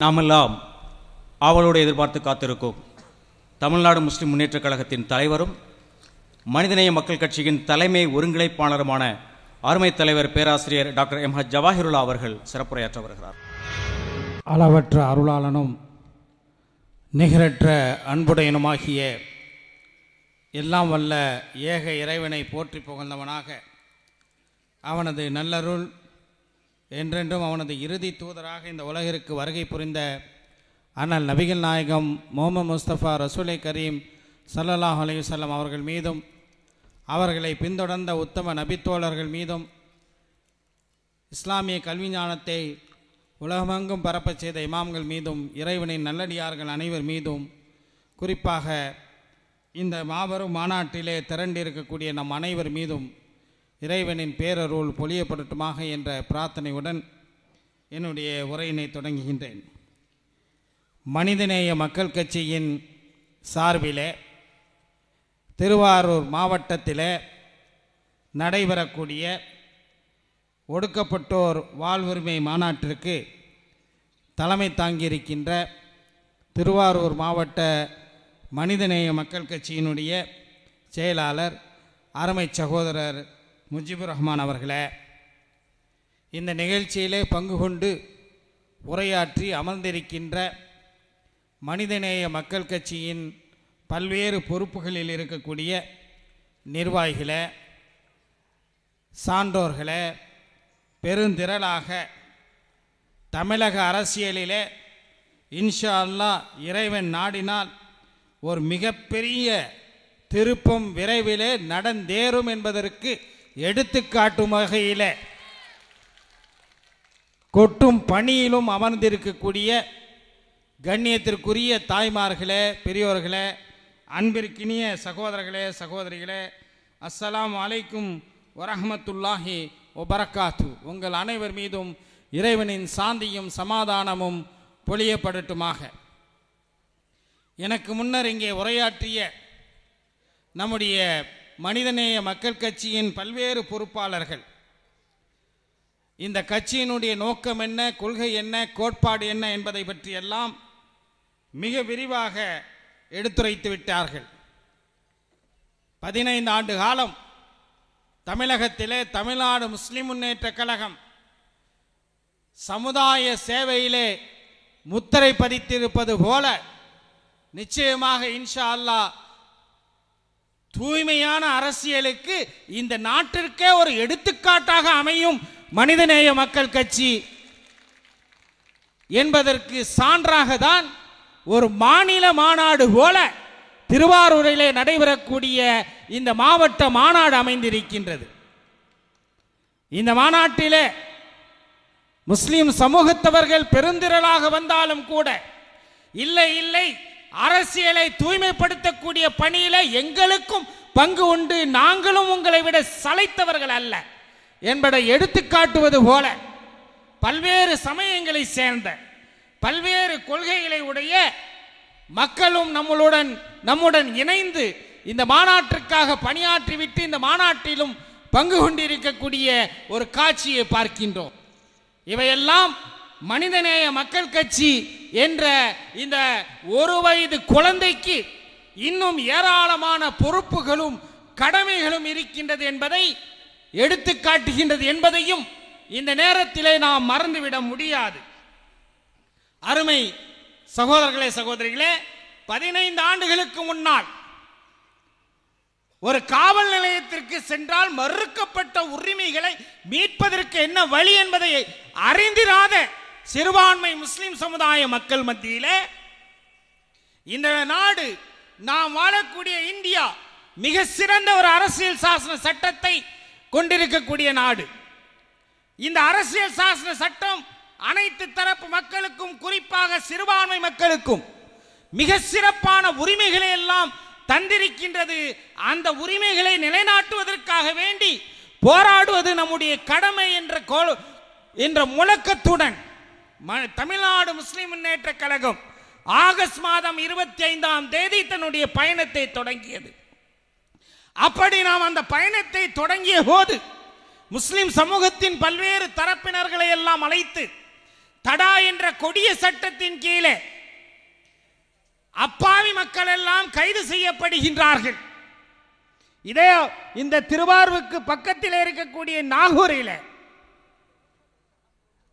நாமெல்லாம் ஆவலோடு எதிர்பார்த்து காத்திருக்கும். தமிழ்நாடு முஸ்லிம் முன்னேற்றக் கழகத்தின் தலைவரும் மனிதநேய மக்கள் கட்சியின் தலைமை ஒருங்கிணைப்பாளருமான அருமை தலைவர் பேராசிரியர் டாக்டர் எம் ஹச் ஜவாஹிருல்லா அவர்கள் சிறப்புரையாற்ற வருகிறார். அளவற்ற அருளாளனும் நிகரற்ற அன்புடையனுமாகிய எல்லாம் வல்ல ஏக இறைவனை போற்றி புகழ்ந்தவனாக அவனது நல்லருள் என்றென்றும் அவனது இறுதி தூதராக இந்த உலகிற்கு வருகை புரிந்த அண்ணல் நபிகள் நாயகம் முகமது முஸ்தபா ரசூலை கரீம் ஸல்லல்லாஹு அலையுசல்லம் அவர்கள் மீதும் அவர்களை பின்தொடர்ந்த உத்தம நபித்தோழர்கள் மீதும் இஸ்லாமிய கல்வி ஞானத்தை உலகமெங்கும் பரப்பச் செய்த இமாம்கள் மீதும் இறைவனின் நல்லடியார்கள் அனைவர் மீதும் குறிப்பாக இந்த மாபெரும் மாநாட்டிலே திரண்டிருக்கக்கூடிய நம் அனைவர் மீதும் இறைவனின் பேரருள் பொழியப்படட்டுமாக என்ற பிரார்த்தனையுடன் என்னுடைய உரையினை தொடங்குகின்றேன். மனிதநேய மக்கள் கட்சியின் சார்பிலே திருவாரூர் மாவட்டத்திலே நடைபெறக்கூடிய ஒடுக்கப்பட்டோர் வாழ்வுரிமை மாநாட்டிற்கு தலைமை தாங்கியிருக்கின்ற திருவாரூர் மாவட்ட மனிதநேய மக்கள் கட்சியினுடைய செயலாளர் அருமை சகோதரர் முஜிபுர் ரஹ்மான் அவர்களே இந்த நிகழ்ச்சியிலே பங்கு கொண்டு உரையாற்றி அமர்ந்திருக்கின்ற மனிதநேய மக்கள் கட்சியின் பல்வேறு பொறுப்புகளில் இருக்கக்கூடிய நிர்வாகிகளை சான்றோர்களே பெருந்திரளாக தமிழக அரசியலிலே இன்ஷா அல்லாஹ் இறைவன் நாடினால் ஒரு மிகப்பெரிய திருப்பம் விரைவிலே நடந்தேறும் என்பதற்கு எடுத்துக்காட்டும் வகையில் கொட்டும் பணியிலும் அமர்ந்திருக்கக்கூடிய கண்ணியத்திற்குரிய தாய்மார்களே பெரியோர்களே அன்பிற்கினிய சகோதரர்களே சகோதரிகளே அஸ்ஸலாம் அலைக்கும் வரஹமத்துல்லாஹி ஒபரக்காத்து உங்கள் அனைவர் மீதும் இறைவனின் சாந்தியும் சமாதானமும் பொழியப்படட்டுமாக. எனக்கு முன்னர் இங்கே உரையாற்றிய நம்முடைய மனிதநேய மக்கள் கட்சியின் பல்வேறு பொறுப்பாளர்கள். இந்த கட்சியினுடைய நோக்கம் என்ன கொள்கை என்ன கோட்பாடு என்ன என்பதை பற்றியெல்லாம் மிக விரிவாக எடுத்துரைத்து விட்டார்கள். பதினைந்து ஆண்டு காலம் தமிழகத்திலே தமிழ்நாடு முஸ்லிம் முன்னேற்ற கழகம் சமுதாய சேவையிலே முத்திரை பதித்திருப்பது போல நிச்சயமாக இன்ஷா அல்லாஹ் தூய்மையான அரசியலுக்கு இந்த நாட்டிற்கே ஒரு எடுத்துக்காட்டாக அமையும் மனிதநேய மக்கள் கட்சி என்பதற்கு சான்றாக தான் ஒரு மாநில மாநாடு போல திருவாரூரிலே நடைபெறக்கூடிய இந்த மாவட்ட மாநாடு அமைந்திருக்கின்றது. இந்த மாநாட்டிலே முஸ்லிம் சமூகத்தவர்கள் பெருந்திரளாக வந்தாலும் கூட இல்லை இல்லை அரசியலை தூய்மைப்படுத்தக்கூடிய பணியில எங்களுக்கும் பங்கு உண்டு. நாங்களும் உங்களை விட சளைத்தவர்கள் அல்ல. என்பதை எடுத்துக்காட்டுவது போல பல்வேறு சமயங்களை சேர்ந்த பல்வேறு கொள்கைகளை உடைய மக்களும் நம்மளுடன் நம்முடன் இணைந்து இந்த மாநாட்டிற்காக பணியாற்றிவிட்டு இந்த மாநாட்டிலும் பங்கு கொண்டிருக்கக்கூடிய ஒரு காட்சியை பார்க்கின்றோம். இவையெல்லாம் மனிதநேய மக்கள் கட்சி என்ற இந்த ஒரு வயது குழந்தைக்கு இன்னும் ஏராளமான பொறுப்புகளும் கடமைகளும் இருக்கின்றது என்பதை எடுத்து காட்டுகின்றது என்பதையும் இந்த நேரத்திலே நாம் மறந்துவிட முடியாது. அருமை சகோதரர்களே சகோதரிகளே பதினைந்து ஆண்டுகளுக்கு முன்னால் ஒரு காவல் நிலையத்திற்கு சென்றால் மறுக்கப்பட்ட உரிமைகளை மீட்பதற்கு என்ன வழி என்பதை அறிந்திராத சிறுபான்மை முஸ்லிம் சமுதாய மக்கள் மத்தியிலே இந்த நாடு நாம் வாழக்கூடிய இந்தியா மிக சிறந்த ஒரு அரசியல் சாசன சட்டத்தை கொண்டிருக்கக்கூடிய நாடு. இந்த அரசியல் சாசன சட்டம் அனைத்து தரப்பு மக்களுக்கும் குறிப்பாக சிறுபான்மை மக்களுக்கும் மிக சிறப்பான உரிமைகளை எல்லாம் தந்திருக்கின்றது. அந்த உரிமைகளை நிலைநாட்டுவதற்காக வேண்டி போராடுவது நம்முடைய கடமை என்ற என்ற முழக்கத்துடன் தமிழ்நாடு முஸ்லிம் முன்னேற்ற கழகம் ஆகஸ்ட் மாதம் இருபத்தி ஐந்தாம் தேதி தன்னுடைய பயணத்தை தொடங்கியது. அப்படி நாம் அந்த பயணத்தை தொடங்கிய போது முஸ்லிம் சமூகத்தின் பல்வேறு தரப்பினர்களை எல்லாம் அழைத்து தடா என்ற கொடிய சட்டத்தின் கீழே அப்பாவி மக்கள் எல்லாம் கைது செய்யப்படுகின்றார்கள். இதே இந்த திருவாரூருக்கு பக்கத்தில் இருக்கக்கூடிய நாகூரில்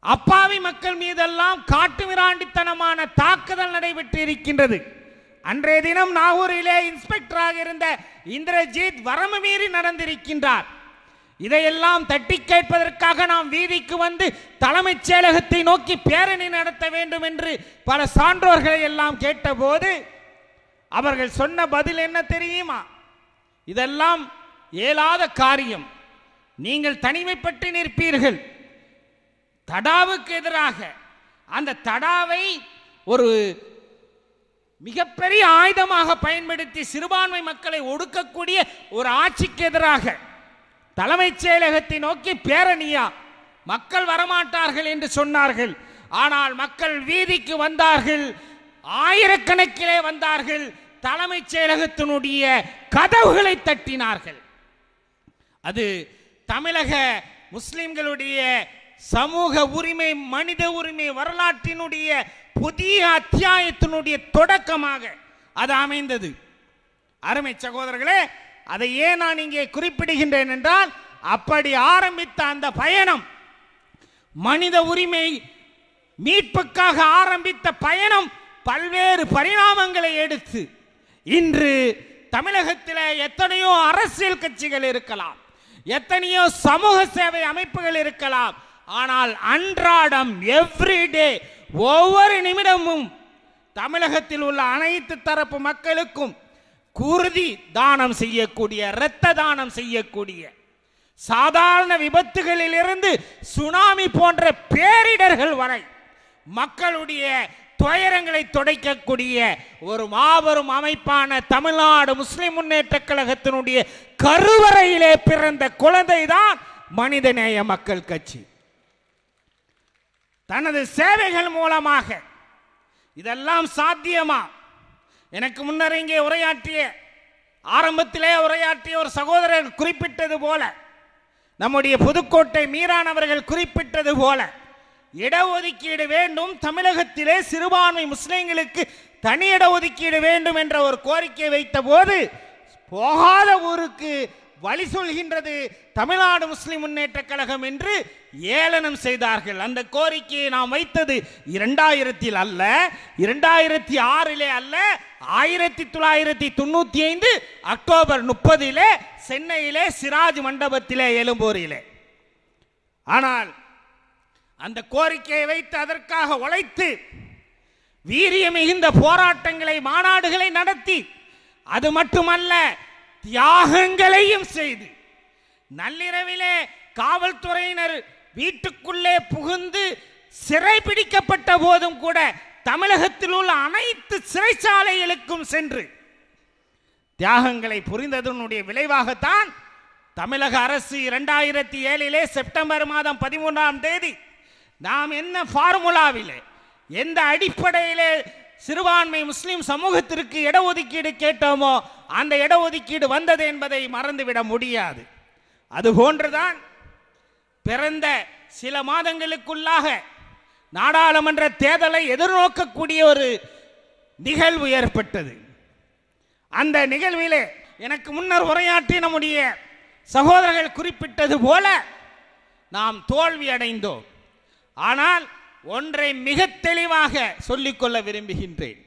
அப்பாவி மக்கள் மீதெல்லாம் காட்டுமிராண்டித்தனமான தாக்குதல் நடைபெற்று இருக்கின்றது அன்றைய தினம் நாகூரிலே இன்ஸ்பெக்டராக இருந்த இந்திரஜித் வரம்பு மீறி நடந்திருக்கின்றார். இதையெல்லாம் தட்டி கேட்பதற்காக நாம் வீதிக்கு வந்து தலைமைச் செயலகத்தை நோக்கி பேரணி நடத்த வேண்டும் என்று பல சான்றோர்களை எல்லாம் கேட்டபோது அவர்கள் சொன்ன பதில் என்ன தெரியுமா? இதெல்லாம் இயலாத காரியம். நீங்கள் தனிமைப்பட்டு நிற்பீர்கள். தடாவுக்கு எதிராக. அந்த தடாவை ஒரு மிகப்பெரிய ஆயுதமாக பயன்படுத்தி சிறுபான்மை மக்களை ஒடுக்கக்கூடிய ஒரு ஆட்சிக்கு எதிராக தலைமைச் செயலகத்தை நோக்கி பேரணியா மக்கள் வரமாட்டார்கள் என்று சொன்னார்கள். ஆனால் மக்கள் வீதிக்கு வந்தார்கள் ஆயிரக்கணக்கிலே வந்தார்கள் தலைமைச் செயலகத்தினுடைய கதவுகளை தட்டினார்கள். அது தமிழக முஸ்லிம்களுடைய சமூக உரிமை மனித உரிமை வரலாற்றினுடைய புதிய அத்தியாயத்தினுடைய தொடக்கமாக அது அமைந்தது. அருமை சகோதரர்களே அதை ஏன் நான் இங்கே குறிப்பிடுகின்றேன் என்றால் அப்படி ஆரம்பித்த அந்த பயணம் மனித உரிமை மீட்புக்காக ஆரம்பித்த பயணம் பல்வேறு பரிணாமங்களை எடுத்து இன்று தமிழகத்தில் எத்தனையோ அரசியல் கட்சிகள் இருக்கலாம் எத்தனையோ சமூக சேவை அமைப்புகள் இருக்கலாம் ஆனால் அன்றாடம் எவ்ரிடே ஒவ்வொரு நிமிடமும் தமிழகத்தில் உள்ள அனைத்து தரப்பு மக்களுக்கும் குருதி தானம் செய்யக்கூடிய இரத்த தானம் செய்யக்கூடிய சாதாரண விபத்துகளிலிருந்து சுனாமி போன்ற பேரிடர்கள் வரை மக்களுடைய துயரங்களை துடைக்கக்கூடிய ஒரு மாபெரும் அமைப்பான தமிழ்நாடு முஸ்லிம் முன்னேற்ற கழகத்தினுடைய கருவறையிலே பிறந்த குழந்தைதான் மனிதநேய மக்கள் கட்சி. தனது சேவைகள் மூலமாக. இதெல்லாம் சாத்தியமா? எனக்கு முன்னர் இங்கே உரையாற்றிய ஆரம்பத்திலே உரையாற்றிய ஒரு சகோதரர் குறிப்பிட்டது போல நம்முடைய புதுக்கோட்டை மீரானவர்கள் குறிப்பிட்டது போல இடஒதுக்கீடு வேண்டும் தமிழகத்திலே சிறுபான்மை முஸ்லிம்களுக்கு தனி இடஒதுக்கீடு வேண்டும் என்ற ஒரு கோரிக்கை வைத்த போது போகாத ஊருக்கு வழி சொல்கின்றது தமிழ்நாடு முஸ்லிம் முன்னேற்ற கழகம் என்று ஏளனம் செய்தார்கள். அந்த கோரிக்கையை நாம் வைத்தது இரண்டாயிரத்தில் அல்ல இரண்டாயிரத்தி ஆறிலே அல்ல ஆயிரத்தி தொள்ளாயிரத்தி தொண்ணூத்தி ஐந்து அக்டோபர் முப்பதிலே சென்னையிலே சிராஜ் மண்டபத்திலே எழும்பூரிலே. ஆனால் அந்த கோரிக்கையை வைத்து அதற்காக உழைத்து வீரிய மிகுந்த போராட்டங்களை மாநாடுகளை நடத்தி அது மட்டுமல்ல தியாகங்களையும் செய்து நள்ளிரவிலே காவல்துறையினர் வீட்டுக்குள்ளே புகுந்து சிறை பிடிக்கப்பட்ட போதும் கூட தமிழகத்தில் உள்ள அனைத்து சிறைச்சாலைகளுக்கும் சென்று தியாகங்களை புரிந்ததனுடைய விளைவாகத்தான் தமிழக அரசு இரண்டாயிரத்தி ஏழிலே செப்டம்பர் மாதம் பதிமூன்றாம் தேதி நாம் என்ன ஃபார்முலாவிலே எந்த அடிப்படையிலே சிறுபான்மை முஸ்லிம் சமூகத்திற்கு இடஒதுக்கீடு கேட்டோமோ அந்த இடஒதுக்கீடு வந்தது என்பதை மறந்துவிட முடியாது. அதுபோன்றுதான் பிறந்த சில மாதங்களுக்குள்ளாக நாடாளுமன்ற தேர்தலை எதிர்நோக்கக்கூடிய ஒரு நிகழ்வு ஏற்பட்டது. அந்த நிகழ்விலே எனக்கு முன்னர் உரையாற்றி நம்முடைய சகோதரர்கள் குறிப்பிட்டது போல நாம் தோல்வி அடைந்தோம். ஆனால் ஒன்றை மிக தெளிவாக சொல்லிக்கொள்ள விரும்புகின்றேன்.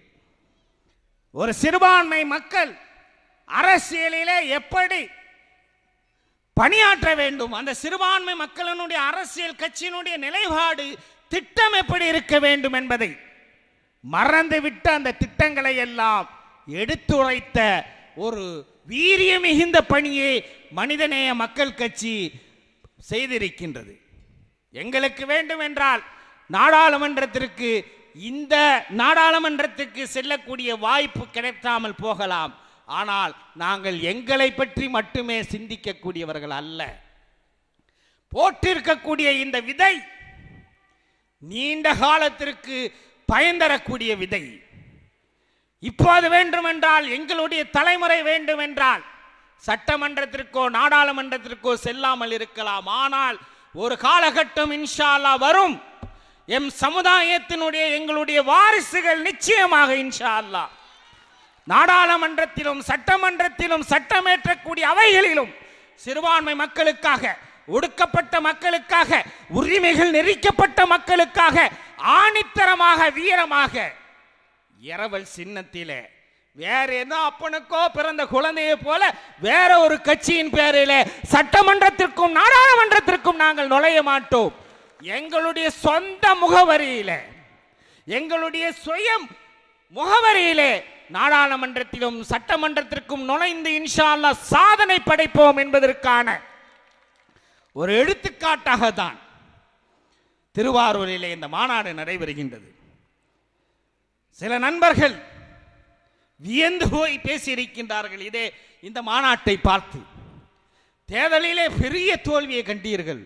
ஒரு சிறுபான்மை மக்கள் அரசியலிலே எப்படி பணியாற்ற வேண்டும்? அந்த சிறுபான்மை மக்களினுடைய அரசியல் கட்சியினுடைய நிலைப்பாடு திட்டம் எப்படி இருக்க வேண்டும் என்பதை மறந்துவிட்டு அந்த திட்டங்களை எல்லாம் எடுத்துரைத்த ஒரு வீரிய மிகுந்த பணியை மனிதநேய மக்கள் கட்சி செய்திருக்கின்றது. எங்களுக்கு வேண்டும் என்றால் நாடாளுமன்றத்திற்கு இந்த நாடாளுமன்றத்திற்கு செல்லக்கூடிய வாய்ப்பு கிடைக்காமல் போகலாம். ஆனால் நாங்கள் எங்களை பற்றி மட்டுமே சிந்திக்கக்கூடியவர்கள் அல்ல. போட்டிருக்கக்கூடிய இந்த விதை நீண்ட காலத்திற்கு பயன்தரக்கூடிய விதை. இப்போது வேண்டுமென்றால் எங்களுடைய தலைமுறை வேண்டுமென்றால் சட்டமன்றத்திற்கோ நாடாளுமன்றத்திற்கோ செல்லாமல் இருக்கலாம். ஆனால் ஒரு காலகட்டம் இன்ஷால்லா வரும். எம் சமுதாயத்தினுடைய எங்களுடைய வாரிசுகள் நிச்சயமாக இன்ஷா அல்லாஹ் நாடாளுமன்றத்திலும் சட்டமன்றத்திலும் சட்டமேற்றக்கூடிய அவைகளிலும் சிறுபான்மை மக்களுக்காக ஒடுக்கப்பட்ட மக்களுக்காக உரிமைகள் நெறிக்கப்பட்ட மக்களுக்காக ஆணித்தரமாக வீரமாக இரவல் சின்னத்திலே வேற ஏதோ அப்பனுக்கோ பிறந்த குழந்தையை போல வேற ஒரு கட்சியின் பேரில் சட்டமன்றத்திற்கும் நாடாளுமன்றத்திற்கும் நாங்கள் நுழைய மாட்டோம். எங்களுடைய சொந்த முகவரியில எங்களுடைய சுய முகவரியிலே நாடாளுமன்றத்திலும் சட்டமன்றத்திற்கும் நுழைந்து இன்ஷா அல்லாஹ் சாதனை படைப்போம் என்பதற்கான ஒரு எடுத்துக்காட்டாக தான் திருவாரூரிலே இந்த மாநாடு நடைபெறுகின்றது. சில நண்பர்கள் வியந்து போய் பேசியிருக்கின்றார்கள் இதே இந்த மாநாட்டை பார்த்து. தேர்தலிலே பெரிய தோல்வியை கண்டீர்கள்.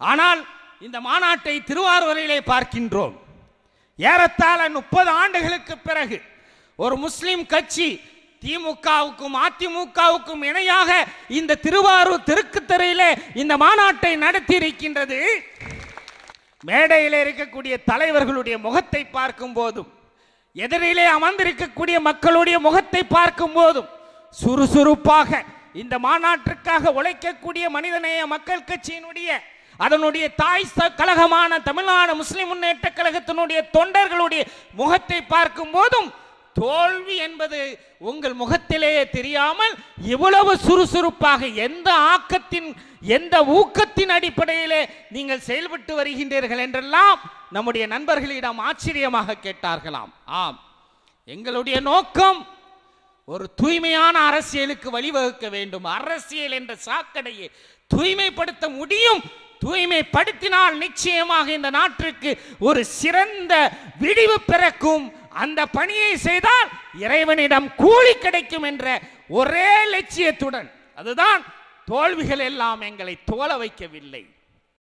ஆனால் இந்த மாநாட்டை திருவாரூரிலே பார்க்கின்றோம். ஏறத்தாழ முப்பது ஆண்டுகளுக்கு பிறகு ஒரு முஸ்லிம் கட்சி திமுகவுக்கும் அதிமுகவுக்கும் இணையாக இந்த திருவாரூர் தெருக்குத்தரையிலே இந்த மாநாட்டை நடத்தி இருக்கின்றது மேடையில் இருக்கக்கூடிய தலைவர்களுடைய முகத்தை பார்க்கும் போதும் எதிரிலே அமர்ந்திருக்கக்கூடிய மக்களுடைய முகத்தை பார்க்கும் போதும் சுறுசுறுப்பாக இந்த மாநாட்டிற்காக உழைக்கக்கூடிய மனிதநேய மக்கள் கட்சியினுடைய அதனுடைய தாய் கழகமான தமிழ்நாடு முஸ்லிம் முன்னேற்ற கழகத்தினுடைய தொண்டர்களுடைய முகத்தை பார்க்கும் போதும் தோல்வி என்பது உங்கள் முகத்திலேயே தெரியாமல் இவ்வளவு சுறுசுறுப்பாக எந்த ஆக்கத்தின் எந்த ஊக்கத்தின் அடிப்படையிலே நீங்கள் செயல்பட்டு வருகின்றீர்கள் என்றெல்லாம் நம்முடைய நண்பர்களிடம் ஆச்சரியமாக கேட்டார்களாம். ஆம். எங்களுடைய நோக்கம் ஒரு தூய்மையான அரசியலுக்கு வழிவகுக்க வேண்டும். அரசியல் என்ற சாக்கடையை தூய்மைப்படுத்த முடியும். தூய்மைப்படுத்தினால் நிச்சயமாக இந்த நாட்டிற்கு ஒரு சிறந்த விடிவு பிறக்கும். அந்த பணியை செய்தால் இறைவனிடம் கூலி கிடைக்கும் என்ற ஒரே லட்சியத்துடன். அதுதான் தோல்விகள் எல்லாம் எங்களை தோல வைக்கவில்லை.